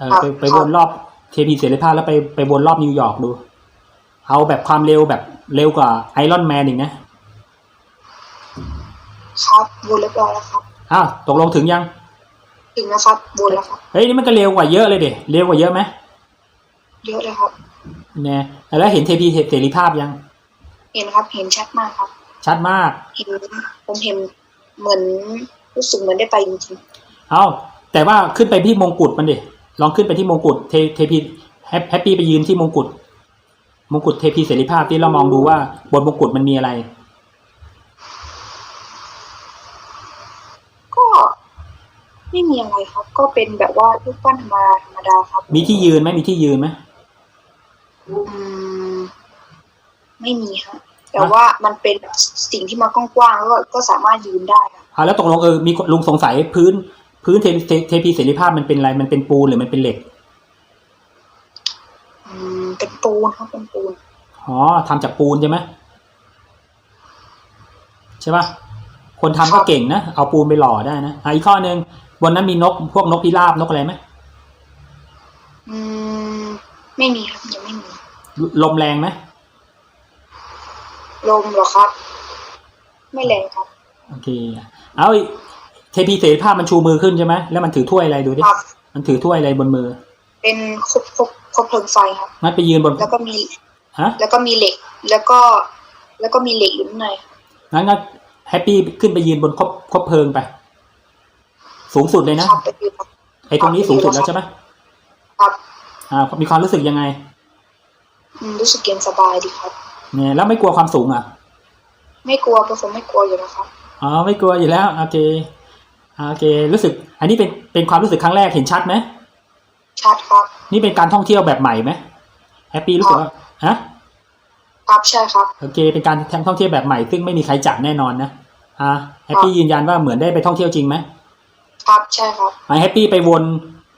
เออไปไปวนรอบเทพีเสรีภาพแล้วไปไปวนรอบนิวยอร์กดู เอาแบบความเร็วแบบเร็วกว่าไอรอนแมนอีกนะ ครับวนเรียบร้อยแล้วครับอ้าวตกลงถึงยัง ถึงนะครับวนแล้วครับเฮ้ยนี่มันก็เร็วกว่าเยอะเลยเด็เร็วกว่าเยอะไหมเยอะเลยครับเนี่ยแล้วเห็นเทพีเสรีภาพยัง เห็นครับ เห็นชัดมากครับ ชัดมากเห็นผมเห็นเหมือนรู้สึกเหมือนได้ไปจริงเอาแต่ว่าขึ้นไปที่มงกุฎมันดิ ลองขึ้นไปที่มงกุฎเทเทพีแฮปแฮปปี้ไปยืนที่มงกุฎมงกุฎเทพีเสรีภาพที่เรามองดูว่าบนมงกุฎมันมีอะไรๆก็ไม่มีอะไรครับ ก็เป็นแบบว่ารูปปั้นธรรมดาธรรมดาครับ มีที่ยืนไหมมีที่ยืนไหมอืมไม่มีครับแต่ว่ามันเป็นสิ่งที่มากว้างๆแล้วก็ก็สามารถยืนได้ครับอ่าแล้วตกลงเออมีคนลุงสงสัยพื้น พื้นเทเทเทพีเสรีภาพมันเป็นอะไร มันเป็นปูนหรือมันเป็นเหล็ก อืม เป็นปูนครับ เป็นปูน อ๋อทำจากปูนใช่ไหมใช่ปะคนทำก็เก่งนะ เอาปูนไปหล่อได้นะอะอีกข้อหนึ่งบนนั้นมีนก พวกนกพิราบนกอะไรไหมอืม ไม่มีครับยังไม่มี ลมแรงไหมลมเหรอครับ ไม่แรงครับ โอเค เอาอีก เทพีเสรีภาพมันชูมือขึ้นใช่ไหมแล้วมันถือถ้วยอะไรดูดิครับ มันถือถ้วยอะไรบนมือเป็นครบครบครบเพลิงไฟครับ มันไปยืนบนแล้วก็มีฮะแล้วก็มีเหล็กแล้วก็ แล้วก็มีเหล็กอยู่ข้างในงั้นก็แฮปปี้ขึ้นไปยืนบนคบคบเพลิงไป สูงสุดเลยนะครับไปยืนครับ ไอ้ตรงนี้สูงสุดแล้วใช่ไหมครับอ่ามีความรู้สึกยังไงอืมรู้สึกเย็นสบายดีครับ เนี่ยแล้วไม่กลัวความสูงอะ ไม่กลัวเพราะผมไม่กลัวอยู่แล้วครับ อ๋อไม่กลัวอยู่แล้วโอเคอ่า โอเค รู้สึก อันนี้เป็นเป็นความรู้สึกครั้งแรกเห็นชัดไหมชัดครับ นี่เป็นการท่องเที่ยวแบบใหม่ไหมแฮปปี้รู้สึกว่าฮะครับใช่ครับโอเค เป็นการท่องเที่ยวแบบใหม่ซึ่งไม่มีใครจัดแน่นอนนะอ่าแฮปปี้ยืนยันว่าเหมือนได้ไปท่องเที่ยวจริงไหมครับใช่ครับไอแฮปปี้ไปวน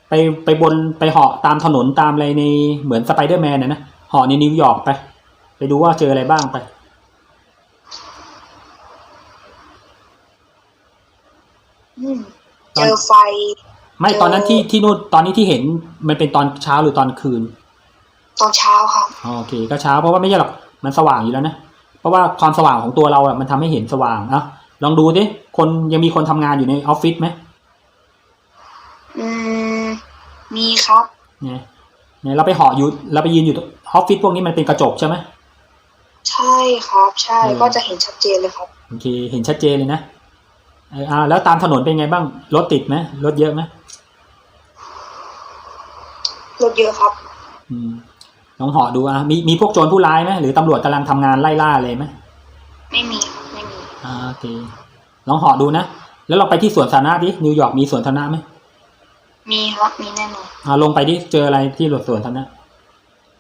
ไปไปบนไปเหาะตามถนนตามอะไรในเหมือนสไปเดอร์แมนนะนะเหาะในนิวยอร์กไป ไปดูว่าเจออะไรบ้างไป อืม เจอไฟ ไม่เจอตอนนั้นที่ที่นู่นตอนนี้ที่เห็นมันเป็นตอนเช้าหรือตอนคืน ตอนเช้าครับอ๋อโอเค ก็เช้าเพราะว่าไม่ใช่หรอกมันสว่างอยู่แล้วนะเพราะว่าความสว่างของตัวเราอะมันทำให้เห็นสว่างอะลองดูดิคนยังมีคนทำงานอยู่ในออฟฟิศไหมอืมมีครับเนี่ยเนี่ยเราไปเหาะอยู่เราไปยืนอยู่ออฟฟิศพวกนี้มันเป็นกระจกใช่ไหมใช่ครับ ใช่เออก็จะเห็นชัดเจนเลยครับโอเคเห็นชัดเจนเลยนะเอออ่าแล้วตามถนนเป็นไงบ้างรถติดไหมรถเยอะไหมรถเยอะครับอืมลองเหาะดูอะมีมีพวกโจรผู้ร้ายไหมหรือตำรวจกำลังทำงานไล่ล่าเลยไหมไม่มีครับไม่มีอ่าโอเคลองเหาะดูนะแล้วเราไปที่สวนสาธารณะดินิวยอร์กมีสวนสาธารณะไหมมีครับมีแน่นอนอ่าลงไปดิเจออะไรที่สวนสาธารณะ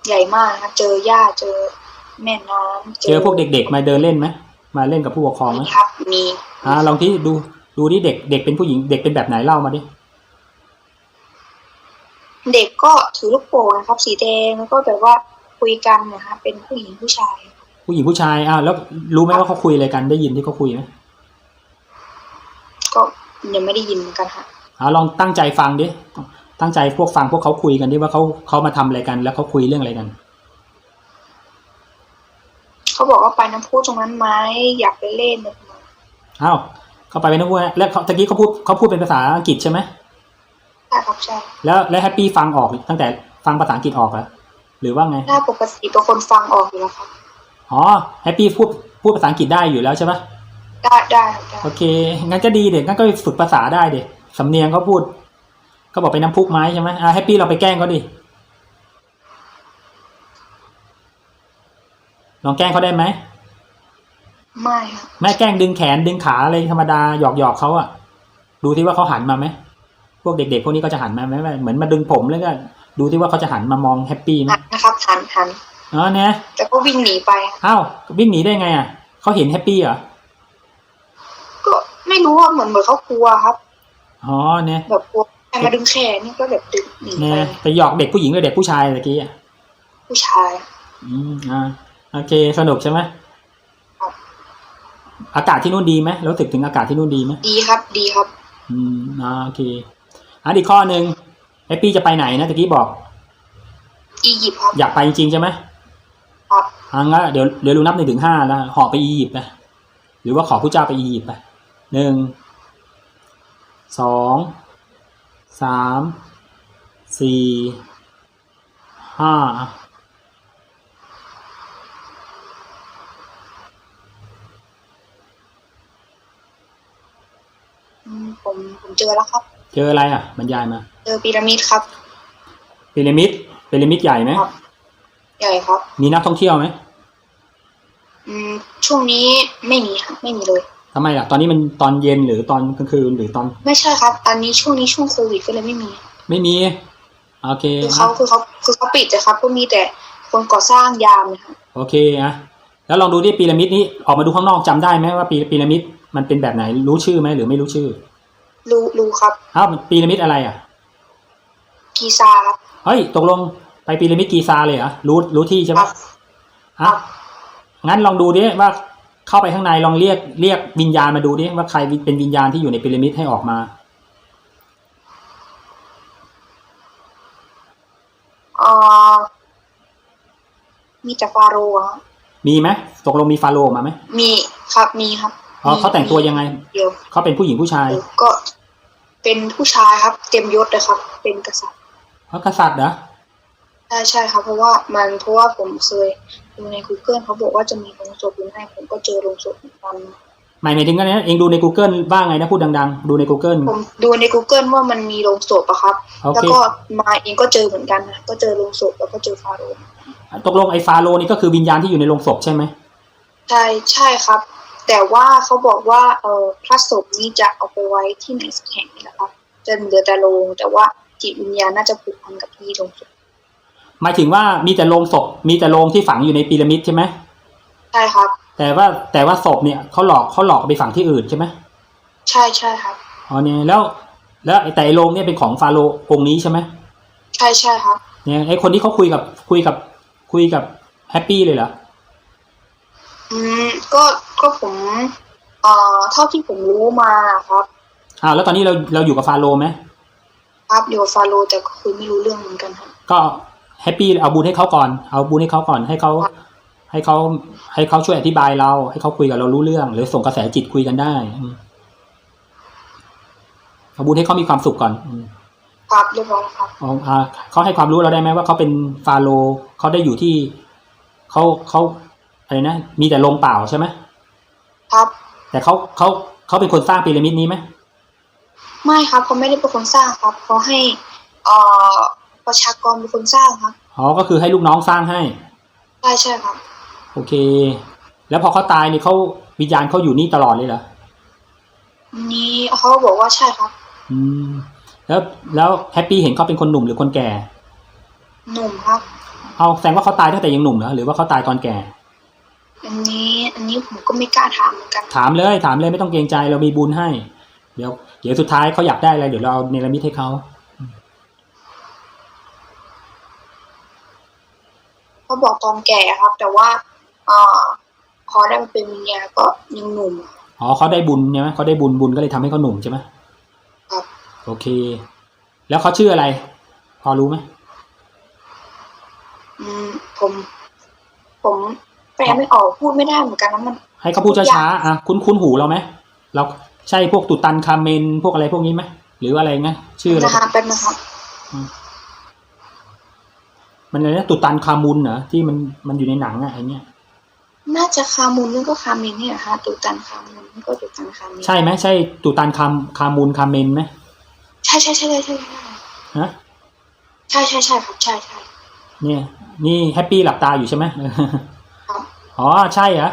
ใหญ่มากครับเจอหญ้าเจอแม่น้ำเจอพวกเด็กๆมาเดินเล่นไหมมาเล่นกับผู้ปกครองไหมมีครับ มี อ่าลองที่ดูดูดิเด็กเด็กเป็นผู้หญิงเด็กเป็นแบบไหนเล่ามาดิเด็กก็ถือลูกโป่งนะครับ สีแดงแล้วก็แบบว่าคุยกันนะครับเป็นผู้หญิงผู้ชาย ผู้หญิงผู้ชายอ่าแล้วรู้ไหมว่าเขาคุยอะไรกันได้ยินที่เขาคุยไหมก็ยังไม่ได้ยินเหมือนกันฮะอ่าลองตั้งใจฟังดิตั้งใจพวกฟังพวกเขาคุยกันดิว่าเขาเขามาทำอะไรกัน แล้วเขาคุยเรื่องอะไรกันเขาบอกว่าไปน้ำพุตรงนั้นไหมอยากไปเล่นนะ อ้าวเขาไปเป็นนักพูดแล้วเขาตะกี้เขาพูดเขาพูดเป็นภาษาอังกฤษใช่ไหมใช่ครับใช่แล้วแล้วแฮปปี้ฟังออกตั้งแต่ฟังภาษาอังกฤษออกเหรอหรือว่าไงถ้าปกติเป็นคนฟังออกอยู่แล้วครับอ๋อแฮปปี้พูดพูดภาษาอังกฤษได้อยู่แล้วใช่ปะได้ได้ครับได้โอเคงั้นก็ดีเด็กงั้นก็ไปฝึกภาษาได้เด็กสำเนียงเขาพูดเขาบอกไปน้ำพุกไม้ใช่ไหมอ่าแฮปปี้เราไปแกล้งเขาดิลองแกล้งเขาได้ไหม ไม่ครับแม่แกล้งดึงแขนดึงขาอะไรธรรมดาหยอกหยอกเขาอะดูที่ว่าเขาหันมาไหมพวกเด็กๆพวกนี้ก็จะหันมาไหมเหมือนมาดึงผมแล้วก็ดูที่ว่าเขาจะหันมามองแฮปปี้ไหมหันนะครับหันหันอ๋อเนี่ยแต่ก็วิ่งหนีไปอ้าววิ่งหนีได้ไงอะเขาเห็นแฮปปี้เหรอก็ไม่รู้ว่าเหมือนเหมือนเขากลัวครับอ๋อเนี่ยแบบกลัวใครมาดึงแขนนี่ก็แบบดึงหนีเนี่ไปยไปหยอกเด็กผู้หญิงหรือเด็กผู้ชายตะกี้อะผู้ชาย อืมอ่าโอเคสนุกใช่ไหมครับ อากาศที่นู่นดีไหมรู้สึกถึงอากาศที่นู่นดีไหมดีครับ ดีครับ อืมอ่าโอเคอันอีกข้อหนึ่งแฮแฮปปี้จะไปไหนนะตะกี้บอก อียิปต์ครับ อยากไปจริงๆใช่ไหมครับอะงั้นเดี๋ยวเดี๋ยวลุงนับหนึ่งถึงห้าแล้วหอบไปอียิปต์นะหรือว่าขอผู้เจ้าไปอียิปต์ไปหนึ่งสองสามสี่ห้าอะ อืม ผมผมเจอแล้วครับ เจออะไรอะบรรยายมา เจอพีระมิดครับพีระมิดพีระมิดใหญ่ไหมครับใหญ่ครับ มีนักท่องเที่ยวไหมอืมช่วงนี้ไม่มีครับไม่มีเลยทำไมล่ะ ตอนนี้มันตอนเย็นหรือตอนกลางคืนหรือตอน ไม่ใช่ครับอันนี้ช่วงนี้ช่วงโควิดก็เลยไม่มี ไม่มี โอเคคือเขาอะคือเขาคือเขาปิดเลยครับก็มีแต่คนก่อสร้างยามนะครับโอเคอะแล้วลองดูที่พีระมิดนี้ออกมาดูข้างนอกจำได้ไหมว่าปีพีระมิด มันเป็นแบบไหนรู้ชื่อไหมหรือไม่รู้ชื่อ รู้รู้ครับอ้าวพีระมิดอะไรอะ กีซาครับเฮ้ยตกลงไปพีระมิดกีซาเลยเหรอรู้รู้ที่ใช่ไหมครับฮะงั้นลองดูดิว่าเข้าไปข้างในลองเรียกเรียกวิญญาณมาดูดิว่าใครเป็นวิญญาณที่อยู่ในพีระมิดให้ออกมาเอ่อมีแต่ฟาโรห์อะมีไหมตกลงมีฟาโรห์มาไหมมีครับมีครับ อ๋อเขาแต่งตัวยังไง เดี๋ยวเขาเป็นผู้หญิงผู้ชายเดี๋ยวก็เป็นผู้ชายครับ เต็มยศเลยครับ เป็นกษัตริย์เขากษัตริย์เหรอใช่ใช่ครับ เพราะว่ามันเพราะว่าผมเคยดูใน Google เขาบอกว่าจะมีโรงศพอยู่ให้ผมก็เจอโรงศพเหมือนกันหมายหมายถึงกันนะเองดูใน Google บ้างไงนะพูดดังๆ ดูใน Google ผมดูใน Google ว่ามันมีโรงศพอะครับโอแล้วเคก็มาเองก็เจอเหมือนกันนะก็เจอโรงศพแล้วก็เจอฟาโรห์ตกลงไอ้ฟาโรห์นี่ก็คือวิญญาณที่อยู่ในโรงศพใช่ไหมใช่ใช่ครับ แต่ว่าเขาบอกว่าเออพระศพนี้จะเอาไปไว้ที่ไหนสักแห่งนี่แหละครับจะเหลือแต่โรงแต่ว่าจิตวิญญาณน่าจะผูกพันกับที่โรงศพหมายถึงว่ามีแต่โรงศพ มีแต่โรงที่ฝังอยู่ในพีระมิดใช่ไหมใช่ครับ แต่ว่าแต่ว่าศพเนี่ยเขาหลอกเขาหลอกเอาไปฝังที่อื่นใช่ไหมใช่ใช่ครับอ๋อเนี่ยแล้ว แล้วไอ้แต่ไอ้โรงเนี่ยเป็นของฟาโรห์องค์นี้ใช่ไหมใช่ใช่ครับเนี่ยไอ้คนที่เขาคุยกับคุยกับคุยกับแฮปปี้เลยเหรออืมก็ ก็ผมเอ่อเท่าที่ผมรู้มาครับอ้าวแล้วตอนนี้เราเราอยู่กับฟาโรห์ไหมครับอยู่กับฟาโรห์แต่ก็คือไม่รู้เรื่องเหมือนกันครับ ก็แฮปปี้เอาบุญให้เขาก่อน เอาบุญให้เขาก่อนให้เขาให้เขาให้เขาช่วยอธิบายเรา ให้เขาคุยกับเรารู้เรื่อง หรือส่งกระแสจิตคุยกันได้อืมเอาบุญให้เขามีความสุขก่อนอืม ครับเรียบร้อยครับ อ๋ออ่าเขาให้ความรู้เราได้ไหมว่าเขาเป็นฟาโรห์เขาได้อยู่ที่เขาเขาอะไรนะ มีแต่โรงเปล่าใช่ไหม ครับ แต่เขาเขาเขาเป็นคนสร้างพีระมิดนี้ไหมไม่ครับเขาไม่ได้เป็นคนสร้างครับเขาให้เอ่อประชากรเป็นคนสร้างครับอ๋อก็คือให้ลูกน้องสร้างให้ ใช่ใช่ครับ โอเค แล้วพอเขาตายเนี่ยเขาวิญญาณเขาอยู่นี่ตลอดเลยเหรออันนี้เขาบอกว่าใช่ครับ อืม แล้วแล้วแฮปปี้เห็นเขาเป็นคนหนุ่มหรือคนแก่ หนุ่มครับ เอาแสดงว่าเขาตายตั้งแต่ยังหนุ่มเหรอหรือว่าเขาตายตอนแก่ อันนี้อันนี้ผมก็ไม่กล้าถามเหมือนกันถามเลยถามเลยไม่ต้องเกรงใจเรามีบุญให้ เดี๋ยว เดี๋ยวสุดท้ายเขาอยากได้อะไรเดี๋ยวเราเอาเนรมิตให้เขาเขาบอกตอนแก่ครับ แต่ว่าเอ่อพอได้มาเป็นวิญญาณก็ยังหนุ่ม อ๋อเขาได้บุญใช่ไหมเขาได้บุญบุญก็เลยทำให้เขาหนุ่มใช่ไหมครับ โอเค แล้วเขาชื่ออะไร พอรู้ไหมอืมผม ผมแป ลไม่ออกพูดไม่ได้เหมือนกันนะมัน ให้เขาพูดช้าๆอะคุ้นคุ้นหูเราไหมเราใช่พวกตุตันคาเมนพวกอะไรพวกนี้ไหมหรืออะไรไงชื่ออะไรนะครับแป๊บนะครับมันอะไรนะตุตันคามุนเหรอที่มันมันอยู่ในหนังอะไอเนี้ยน่าจะคามุนนี่ก็คาเมนเนี่ยค่ะตุตันคามุนนี่ก็ตุตันคาเมนใช่ไหมใช่ตุตันคามคามุนคาเมนไหมใช่ใช่ใช่ใช่ใช่ใช่ฮะใช่ใช่ใช่ครับใช่ใช่เนี่ย นี่แฮปปี้หลับตาอยู่ใช่ไหมครับ อ๋อใช่เหรอ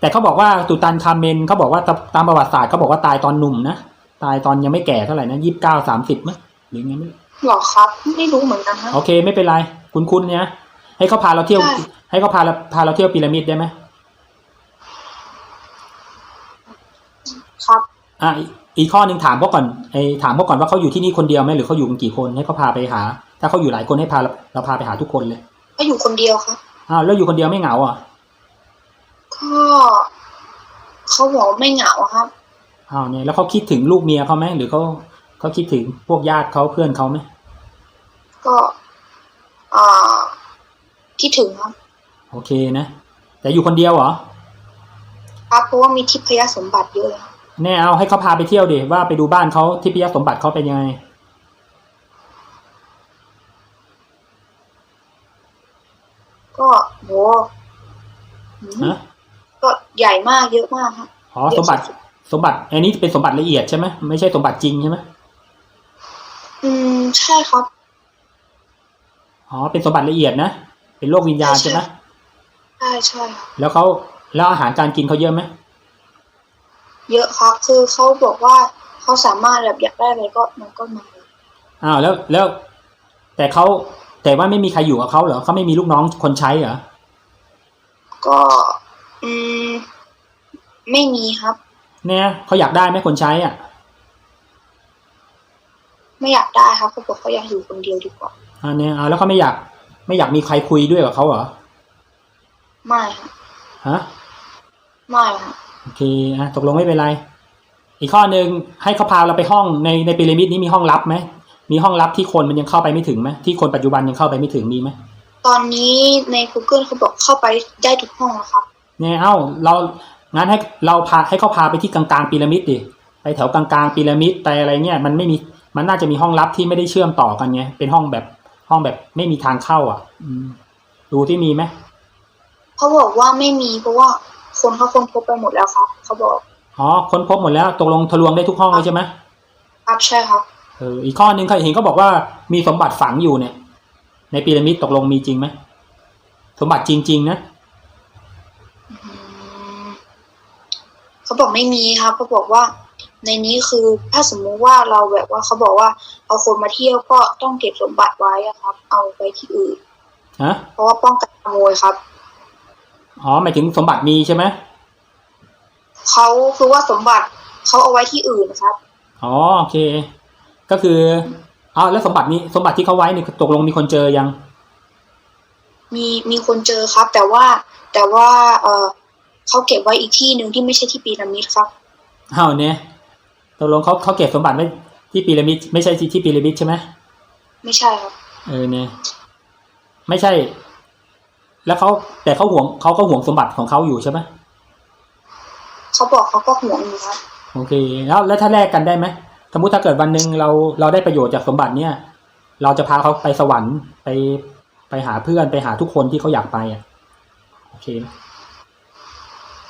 แต่เขาบอกว่าตุตันคาเมนเขาบอกว่าตาตามประวัติศาสตร์เขาบอกว่าตายตอนหนุ่มนะตายตอนยังไม่แก่เท่าไหร่นะยี่สิบเก้าสามสิบมั้ยหรือไงไม่รู้หรอครับ ไม่รู้เหมือนกันฮะโอเคไม่เป็นไร คุณคุณเนี่ยให้เขาพาเราเที่ยวใช่ให้เขาพาเราพาเราเที่ยวพีระมิดได้ไหมครับอะอีกอีกข้อหนึ่งถามเขาก่อนไอ้ถามเขาก่อนว่าเขาอยู่ที่นี่คนเดียวไหมหรือเขาอยู่กันกี่คนให้เขาพาไปหา ถ้าเขาอยู่หลายคนให้พาเราเราพาไปหาทุกคนเลยก็อยู่คนเดียวครับอ้าวแล้วอยู่คนเดียวไม่เหงาอะ ก็เขาบอกว่าไม่เหงาครับอ้าวเนี่ยแล้วเขาคิดถึงลูกเมียเขาไหมหรือเขาเขาคิดถึงพวกญาติเขาเพื่อนเขาไหมก็อ่าคิดถึงครับ โอเคนะ แต่อยู่คนเดียวเหรอครับเพราะว่ามีทิพยสมบัติเยอะเลยครับแน่เอาให้เขาพาไปเที่ยวดิว่าไปดูบ้านเขาที่พิยสมบัติเขาเป็นยังไงก็โหอืมฮะ ก็ใหญ่มากเยอะมากครับอ๋อสมบัติสมบัติ อันนี้เป็นสมบัติละเอียดใช่ไหมไม่ใช่สมบัติจริงใช่ไหมอืมใช่ครับอ๋อเป็นสมบัติละเอียดนะเป็นโลกวิญญาณใช่ไหมใช่ใช่ครับแล้วเขาแล้วอาหารการกินเขาเยอะไหมเยอะครับคือเขาบอกว่าเขาสามารถแบบอยากได้อะไรก็มันก็มาเลยอ้าวแล้วแล้ว แต่เขาแต่ว่าไม่มีใครอยู่กับเขาเหรอเขาไม่มีลูกน้องคนใช้เหรอก็อืม ไม่มีครับ เนี่ยเขาอยากได้ไหมคนใช้อะ ไม่อยากได้ครับเขาบอกเขาอยากอยู่คนเดียวดีกว่าอันเนี้ยเอาแล้วเขาไม่อยาก ไม่อยากมีใครคุยด้วยกับเขาเหรอไม่ครับฮะไม่ครับโอเคอะตกลงไม่เป็นไร อีกข้อหนึ่งให้เขาพาเราไปห้องในในพีระมิดนี้มีห้องลับไหมมีห้องลับที่คนมันยังเข้าไปไม่ถึงไหมที่คนปัจจุบันยังเข้าไปไม่ถึงมีไหมตอนนี้ใน Google เขาบอกเข้าไปได้ทุกห้องแล้วครับ เนี่ยเอ้าเรา งั้นให้เราพาให้เขาพาไปที่กลางๆพีระมิดดิไปแถวกลางๆพีระมิดไปอะไรเนี่ยมันไม่มีมันน่าจะมีห้องลับที่ไม่ได้เชื่อมต่อกันไงเป็นห้องแบบห้องแบบไม่มีทางเข้า อะ อืมดูที่มีไหมเขาบอกว่าไม่มีเพราะว่าคนเขาค้นพบไปหมดแล้วครับเขาบอกอ๋อค้นพบหมดแล้วตกลงทะลวงได้ทุกห้องเลยใช่ไหมครับใช่ครับเอออีกข้อหนึ่งเคยเห็นเขาบอกว่ามีสมบัติฝังอยู่เนี่ย ในพีระมิดตกลงมีจริงไหมสมบัติจริง ๆ นะ อืม เขาบอกไม่มีครับเขาบอกว่า ในนี้คือถ้าสมมุติว่าเราแบบว่าเขาบอกว่า เอาคนมาเที่ยวก็ต้องเก็บสมบัติไว้อะครับ เอาไปที่อื่นฮะเพราะว่าป้องกันขโมยครับอ๋อหมายถึงสมบัติมีใช่ไหมเขาคือว่าสมบัติเขาเอาไว้ที่อื่นครับอ๋อโอเค ก็คือเอาแล้วสมบัตินี้สมบัติที่เขาไว้เนี่ยตกลงมีคนเจอยัง มีมีคนเจอครับ แต่ว่าแต่ว่า เออ เขาเก็บไว้อีกที่หนึ่งที่ไม่ใช่ที่พีระมิดครับอ้าวเนี่ยตกลงเขาเขาเก็บสมบัติไว้ที่พีระมิดไม่ใช่ที่ที่พีระมิดใช่ไหมไม่ใช่ครับ เออเนี่ยไม่ใช่ แล้วเขาแต่เขาห่วงเขาก็ห่วงสมบัติของเขาอยู่ใช่ไหมเขาบอกเขาก็ห่วงอยู่ครับโอเค แล้วแล้วถ้าแลกกันได้ไหมสมมติถ้าเกิดวันหนึ่งเราเราได้ประโยชน์จากสมบัติเนี่ย เราจะพาเขาไปสวรรค์ไปไปหาเพื่อนไปหาทุกคนที่เขาอยากไปอะโอเคไหม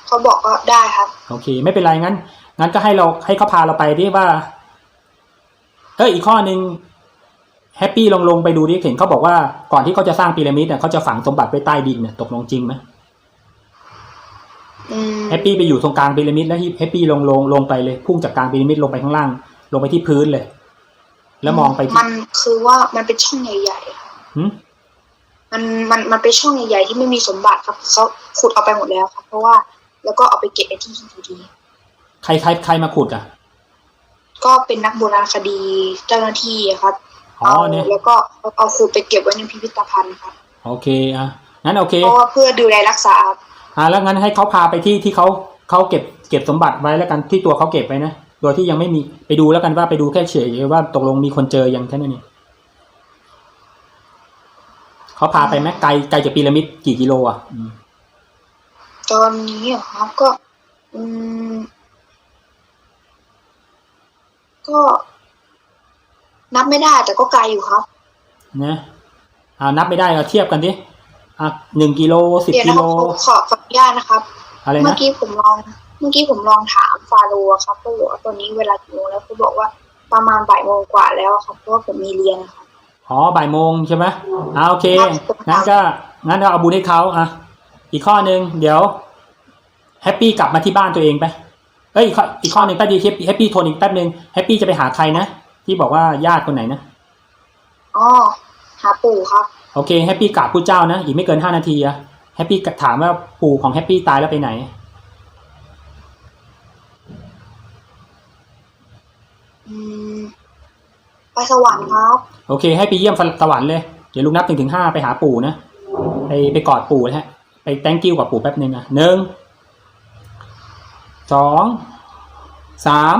เขาบอกก็ได้ครับ โอเค ไม่เป็นไรงั้น งั้นก็ให้เราให้เขาพาเราไปที่ว่า เอออีกข้อหนึ่งแฮปปี้ลองลงไปดูดิเห็นเขาบอกว่าก่อนที่เขาจะสร้างพีระมิดเนี่ยเขาจะฝังสมบัติไว้ใต้ดินเนี่ยตกลงจริงไหมอืมแฮปปี้ไปอยู่ตรงกลางพีระมิดแล้วแฮปปี้ลงลงลงไปเลย พุ่งจากกลางพีระมิดลงไปข้างล่าง ลงไปที่พื้นเลย แล้วมองไปที่มันคือว่ามันเป็นช่องใหญ่ๆครับหืมมันมันมันเป็นช่องใหญ่ๆที่ไม่มีสมบัติครับเขาขุดเอาไปหมดแล้วครับเพราะว่า แล้วก็เอาไปเก็บไว้ที่ดีใครใครใครมาขุดอะๆก็เป็นนักโบราณคดีเจ้าหน้าที่อะครับอ๋อเอาเนี่ย แล้วก็เอาขุดไปเก็บไว้ในพิพิธภัณฑ์ครับโอเคอะงั้นโอเค เพราะว่าเพื่อดูแลรักษาครับอะแล้วงั้นให้เขาพาไปที่ที่เขาเขาเก็บเก็บสมบัติไว้แล้วกันที่ตัวเขาเก็บไว้นะโดยที่ยังไม่มีไปดูแล้วกันว่าไปดูแค่เฉยๆว่าตกลงมีคนเจอยังแค่นั้นเองเขาพาไปไหมไกลไกลจากพีระมิดกี่กิโลอะอืม ตอนนี้อะครับก็ อืม ก็ นับไม่ได้แต่ก็ไกลอยู่ครับ นะอ่านับไม่ได้เราเทียบกันดิอะหนึ่งกิโลสิบเดี๋ยวกินะคโล รับขอขออนุญาตนะครับ อะไรเมื่อนะกี้ผมลอง เมื่อกี้ผมลองถามฟาโรห์อะครับเขาบอกว่าตอนนี้เวลากี่โมงแล้วเขาบอกว่าประมาณบ่ายโมงกว่าแล้วครับเพราะว่าผมมีเรียนนะครับ อ๋อบ่ายโมงใช่ไหมอ่าโอเคครับผมงั้นก็งั้นเราเอาบุญให้เขาอะ อีกข้อหนึ่งเดี๋ยวแฮปปี้กลับมาที่บ้านตัวเองไปเอ้ยอีกข้ออีกข้อหนึ่งแป๊บเดียวแฮปปี้โทรอีกแป๊บหนึ่งแฮปปี้จะไปหาใครนะที่บอกว่าญาติคนไหนนะอ๋อหาปู่ครับโอเคแฮปปี้กราบผู้เจ้านะอีกไม่เกินห้านาทีอะแฮปปี้ถามว่าปู่ของแฮปปี้ตายแล้วไปไหนอืมไปสวรรค์ครับ โอเค ให้ไปเยี่ยมสวรรค์เลย เดี๋ยวลุงนับถึงถึงห้าไปหาปู่นะ ไปไปกอดปู่นะฮะ ไป thank you กับปู่แป๊บหนึ่งอะหนึ่งสองสาม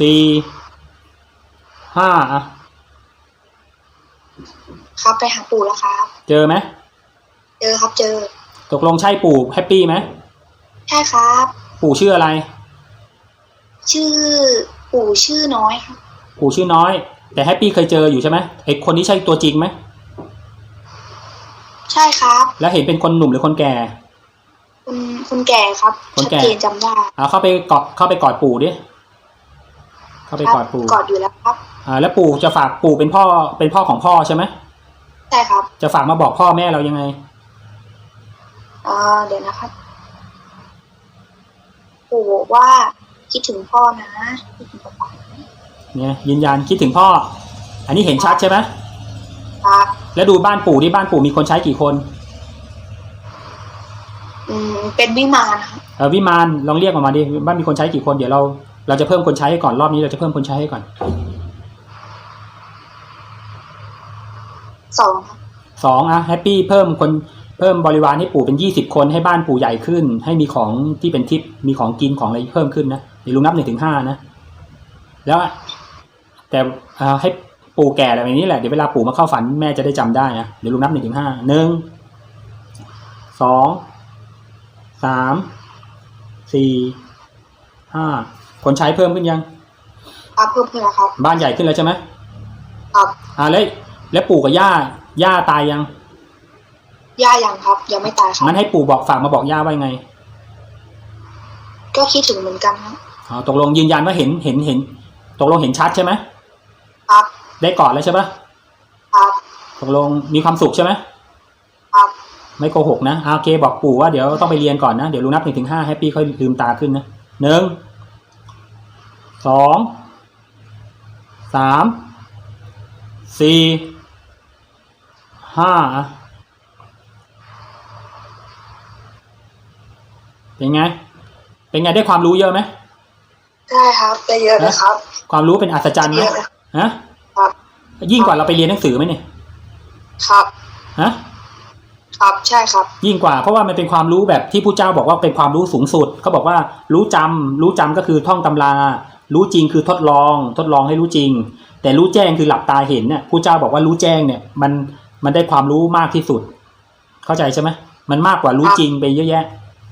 สี่ห้าอะครับไปหาปู่แล้วครับ เจอไหมเจอครับเจอ ตกลงใช่ปู่แฮปปี้ไหมใช่ครับ ปู่ชื่ออะไร ชื่อปู่ชื่อน้อยครับ ปู่ชื่อน้อย แต่แฮปปี้เคยเจออยู่ใช่ไหมไอคนนี้ใช่ตัวจริงไหม ใช่ครับแล้วเห็นเป็นคนหนุ่มหรือคนแก่ คุณคุณแก่ครับคนชัดแก่เจนจำได้เอาเข้าไปกอดเข้าไปกอดปู่ดิเข้าไปครักอดปู่กอดอยู่แล้วครับ อ่าแล้วปู่จะฝากปู่เป็นพ่อเป็นพ่อของพ่อใช่ไหมใช่ครับจะฝากมาบอกพ่อแม่เรายังไงเออเดี๋ยวนะครับ ปู่บอกว่าคิดถึงพ่อนะคิดถึงป๊าป๊านะเนี่ยยืนยันคิดถึงพ่อ อันนี้เห็นชัดใช่ไหมครับ แล้วดูบ้านปู่ที่บ้านปู่มีคนใช้กี่คน อืมเป็นวิมานครับเออวิมานลองเรียกออกมาดิบ้านมีคนใช้กี่คนเดี๋ยวเราเราจะเพิ่มคนใช้ให้ก่อนรอบนี้เราจะเพิ่มคนใช้ให้ก่อนสองครับสองอะแฮปปี้เพิ่มคนเพิ่มบริวารให้ปู่เป็นยี่สิบคนให้บ้านปู่ใหญ่ขึ้น ให้มีของที่เป็นทิปมีของกินของอะไรเพิ่มขึ้นนะเดี๋ยวลุงนับหนึ่งถึงห้านะ แล้ว แต่อ่าให้ ปู่แก่อะไรแบบนี้แหละ เดี๋ยวเวลาปู่มาเข้าฝันแม่จะได้จำได้นะเดี๋ยวลุงนับหนึ่งถึงห้าหนึ่งสองสามสี่ห้าคนใช้เพิ่มขึ้นยังครับเพิ่มขึ้นแล้วครับ บ้านใหญ่ขึ้นแล้วใช่ไหมครับอ่าแล้วแล้วปู่กับย่าย่าตายยังย่ายังครับ ยังไม่ตายครับงั้นให้ปู่บอกฝากมาบอกย่าว่าไง ก็คิดถึงเหมือนกันครับอ๋อตกลงยืนยันว่าเห็นเห็นเห็น ตกลงเห็นชัดใช่ไหมครับ ได้กอดแล้วใช่ปะครับตกลงมีความสุขใช่ไหมครับไม่โกหกนะอ่าโอเคบอกปู่ว่าเดี๋ยวต้องไปเรียนก่อนนะเดี๋ยวลุงนับหนึ่งถึงห้าให้ปี้ค่อยลืมตาขึ้นนะหนึ่งสองสามสี่ห้าอะเป็นไง เป็นไงได้ความรู้เยอะไหมได้ครับได้เยอะเลยครับ ความรู้เป็นอัศจรรย์ไหมเยอะเลยฮะครับ ยิ่งกว่าเราไปเรียนหนังสือไหมเนี่ยครับ ฮะ ครับใช่ครับ ยิ่งกว่าเพราะว่ามันเป็นความรู้แบบที่ผู้เจ้าบอกว่าเป็นความรู้สูงสุดเขาบอกว่ารู้จำรู้จำก็คือท่องตำรา รู้จริงคือทดลอง ทดลองให้รู้จริง แต่รู้แจ้งคือหลับตาเห็นเนี่ยผู้เจ้าบอกว่ารู้แจ้งเนี่ย มันมันได้ความรู้มากที่สุด เข้าใจใช่ไหมมันมากกว่ารู้จริงไปเยอะแยะ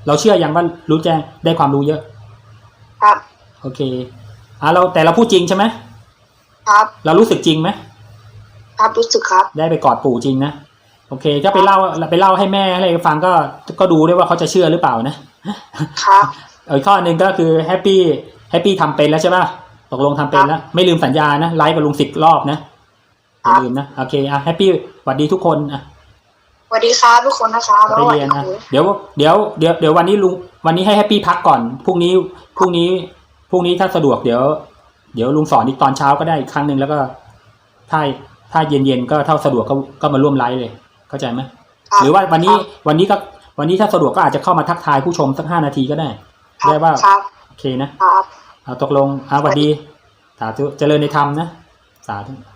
เราเชื่อยังว่ารู้แจ้งได้ความรู้เยอะ ครับ โอเคอะเราแต่เราพูดจริงใช่ไหมครับ เรารู้สึกจริงไหม ครับรู้สึกครับ ได้ไปกอดปู่จริงนะโอเคถ้าไปเล่าไปเล่าให้แม่อะไรฟังก็ก็ดูด้วยว่าเขาจะเชื่อหรือเปล่านะครับอีกข้อหนึ่งก็คือแฮปปี้แฮปปี้ทำเป็นแล้วใช่ป่ะตกลงทำเป็นแล้ว ไม่ลืมสัญญานะไลฟ์กับลุงสิบรอบนะอย่าลืมนะโอเคอะแฮปปี้สวัสดีทุกคนอะสวัสดีครับทุกคนนะครับไปเรียนนะเดี๋ยวเดี๋ยวเดี๋ยวเดี๋ยววันนี้ลุงวันนี้ให้แฮปปี้พักก่อนพรุ่งนี้พรุ่งนี้พรุ่งนี้ถ้าสะดวกเดี๋ยว เดี๋ยวลุงสอนอีกตอนเช้าก็ได้อีกครั้งหนึ่งแล้วก็ถ้า ถ้าเย็นเย็นๆก็เท่าสะดวกก็ก็มาร่วมไลฟ์เลย เข้าใจไหมครับหรือว่าวันนี้ครับวันนี้ก็วันนี้ถ้าสะดวกก็อาจจะเข้ามาทักทายผู้ชมสักห้านาทีก็ได้ครับได้ว่าครับโอเคนะครับเอาตกลงเอาสวัสดีสาธุเจริญในธรรมนะสาธุ